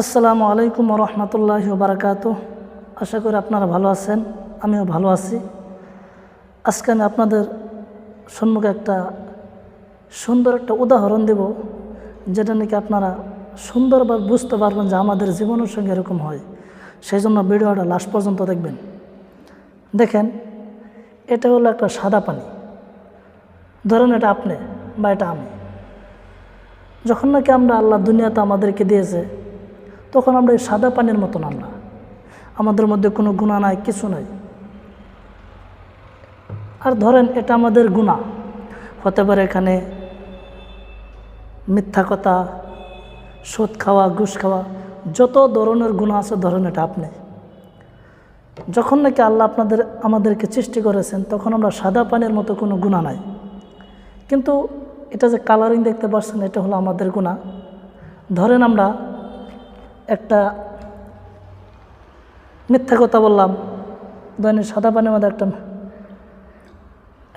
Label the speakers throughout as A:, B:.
A: আসসালামু আলাইকুম রহমতুল্লাহ বারাকাত আশা করি আপনারা ভালো আছেন, আমিও ভালো আছি। আজকে আমি আপনাদের সম্মুখে একটা সুন্দর একটা উদাহরণ দেব, যেটা নাকি আপনারা সুন্দরভাবে বুঝতে পারবেন যে আমাদের জীবনের সঙ্গে এরকম হয়। সেই জন্য ভিডিওটা লাস্ট পর্যন্ত দেখবেন। দেখেন, এটা হলো একটা সাদা পানি। ধরেন এটা আপনি বা এটা আমি। যখন নাকি আমরা আল্লাহ দুনিয়াতে আমাদেরকে দিয়েছে তখন আমরা এই সাদা পানির মতন আমরা আমাদের মধ্যে কোনো গুণা নাই, কিছু নাই। আর ধরেন এটা আমাদের গুণা। হতে পারে এখানে মিথ্যা কথা সুদ খাওয়া, ঘুষ খাওয়া, যত ধরনের গুণা আছে ধরেন এটা আপনি। যখন নাকি আল্লাহ আপনাদের, আমাদেরকে সৃষ্টি করেছেন, তখন আমরা সাদা পানির মতো কোনো গুণা নাই। কিন্তু এটা যে কালারিং দেখতে পাচ্ছেন, এটা হলো আমাদের গুণা। ধরেন আমরা একটা মিথ্যা কথা বললাম, ধরেন সাদা পানির মধ্যে একটা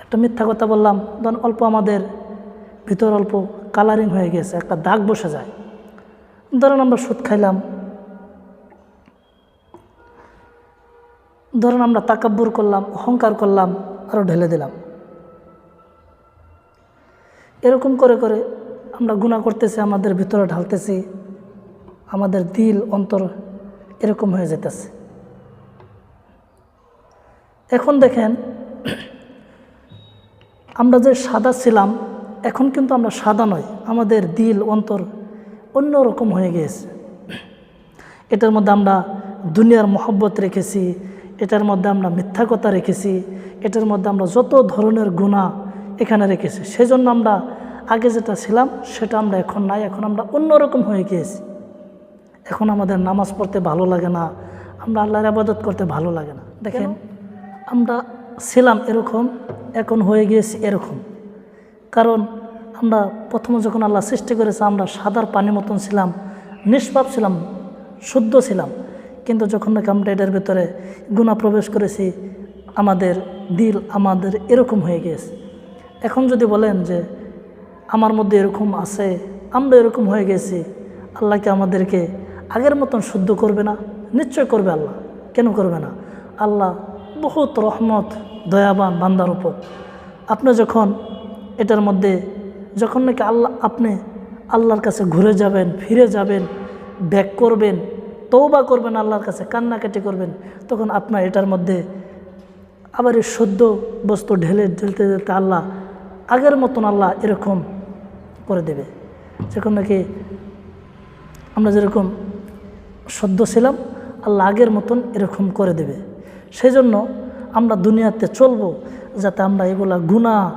A: একটা মিথ্যা কথা বললাম, ধরেন অল্প আমাদের ভিতর অল্প কালারিং হয়ে গেছে, একটা দাগ বসে যায়। ধরেন আমরা সুদ খাইলাম। ধরেন আমরা তাকাব্বুর করলাম, অহংকার করলাম আরও ঢেলে দিলাম। এরকম করে করে আমরা গুণা করতেছি, আমাদের ভিতরে ঢালতেছি। আমাদের দিল, অন্তর এরকম হয়ে যেতেছে। এখন দেখেন, আমরা যে সাদা ছিলাম, এখন কিন্তু আমরা সাদা নয় আমাদের দিল, অন্তর অন্য রকম হয়ে গিয়েছে। এটার মধ্যে আমরা দুনিয়ার মহব্বত রেখেছি, এটার মধ্যে আমরা মিথ্যা কথা রেখেছি, এটার মধ্যে আমরা যত ধরনের গুণা এখানে রেখেছি, সেজন্য আমরা আগে যেটা ছিলাম, সেটা আমরা এখন নাই, এখন আমরা অন্যরকম হয়ে গিয়েছি। এখন আমাদের নামাজ পড়তে ভালো লাগে না, আমরা আল্লাহর আবাদত করতে ভালো লাগে না। দেখেন, আমরা ছিলাম এরকম, এখন হয়ে গিয়েছি এরকম। কারণ আমরা প্রথমে যখন আল্লাহ সৃষ্টি করেছে, আমরা সাদার পানি মতন ছিলাম, নিষ্পাপ ছিলাম, শুদ্ধ ছিলাম। কিন্তু যখন নাকি আমরা এটার ভেতরে গুণা প্রবেশ করেছি, আমাদের দিল আমাদের এরকম হয়ে গিয়েছে। এখন যদি বলেন যে, আমার মধ্যে এরকম আছে, আমরা এরকম হয়ে গেছি আল্লাহকে আমাদেরকে আগের মতন শুদ্ধ করবে না, নিশ্চয় করবে আল্লাহ। কেন করবে না? আল্লাহ বহুত রহমত, দয়াবান বান্দার উপর। আপনি যখন এটার মধ্যে, যখন নাকি আল্লাহ, আপনি আল্লাহর কাছে ঘুরে যাবেন, ফিরে যাবেন, ব্যাক করবেন তৌবা করবেন আল্লাহর কাছে, কান্নাকাটি করবেন, তখন আপনার এটার মধ্যে আবার এই সদ্য বস্তু ঢেলে, ঢেলতে ঢেলতে আল্লাহ, আগের মতন আল্লাহ এরকম করে দেবে। যখন নাকি আমরা যেরকম সদ্য ছিলাম, আল্লাহ আগের মতন এরকম করে দেবে। সেই জন্য আমরা দুনিয়াতে চলবো যাতে আমরা এগুলা গুণা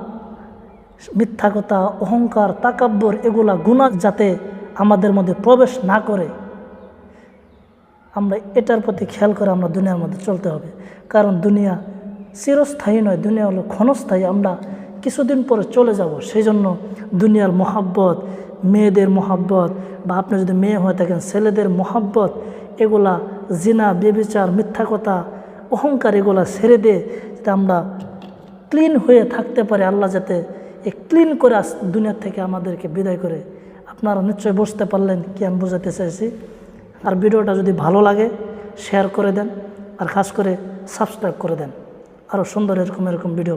A: মিথ্যা কথা, অহংকার, তাকাব্বর এগুলা গুণা যাতে আমাদের মধ্যে প্রবেশ না করে। আমরা এটার প্রতি খেয়াল করে আমরা দুনিয়ার মধ্যে চলতে হবে। কারণ দুনিয়া চিরস্থায়ী নয়, দুনিয়া হলো ক্ষণস্থায়ী। আমরা কিছুদিন পরে চলে যাব। সেই জন্য দুনিয়ার মহাব্বত, মেয়েদের মহাব্বত বা আপনি যদি মেয়ে হয়ে থাকেন ছেলেদের মহাব্বত, এগুলা জিনা, বেবিচার, মিথ্যা কথা, অহংকার, এগুলা ছেড়ে দিয়ে যাতে আমরা ক্লিন হয়ে থাকতে পারে। আল্লাহ যাতে এই ক্লিন করে আস দুনিয়ার থেকে আমাদেরকে বিদায় করে। আপনারা নিশ্চয়ই বুঝতে পারলেন কি আমি বোঝাতে চাইছি। আর ভিডিওটা যদি ভালো লাগে শেয়ার করে দেন, আর খাস করে সাবস্ক্রাইব করে দেন। আরও সুন্দর এরকম এরকম ভিডিও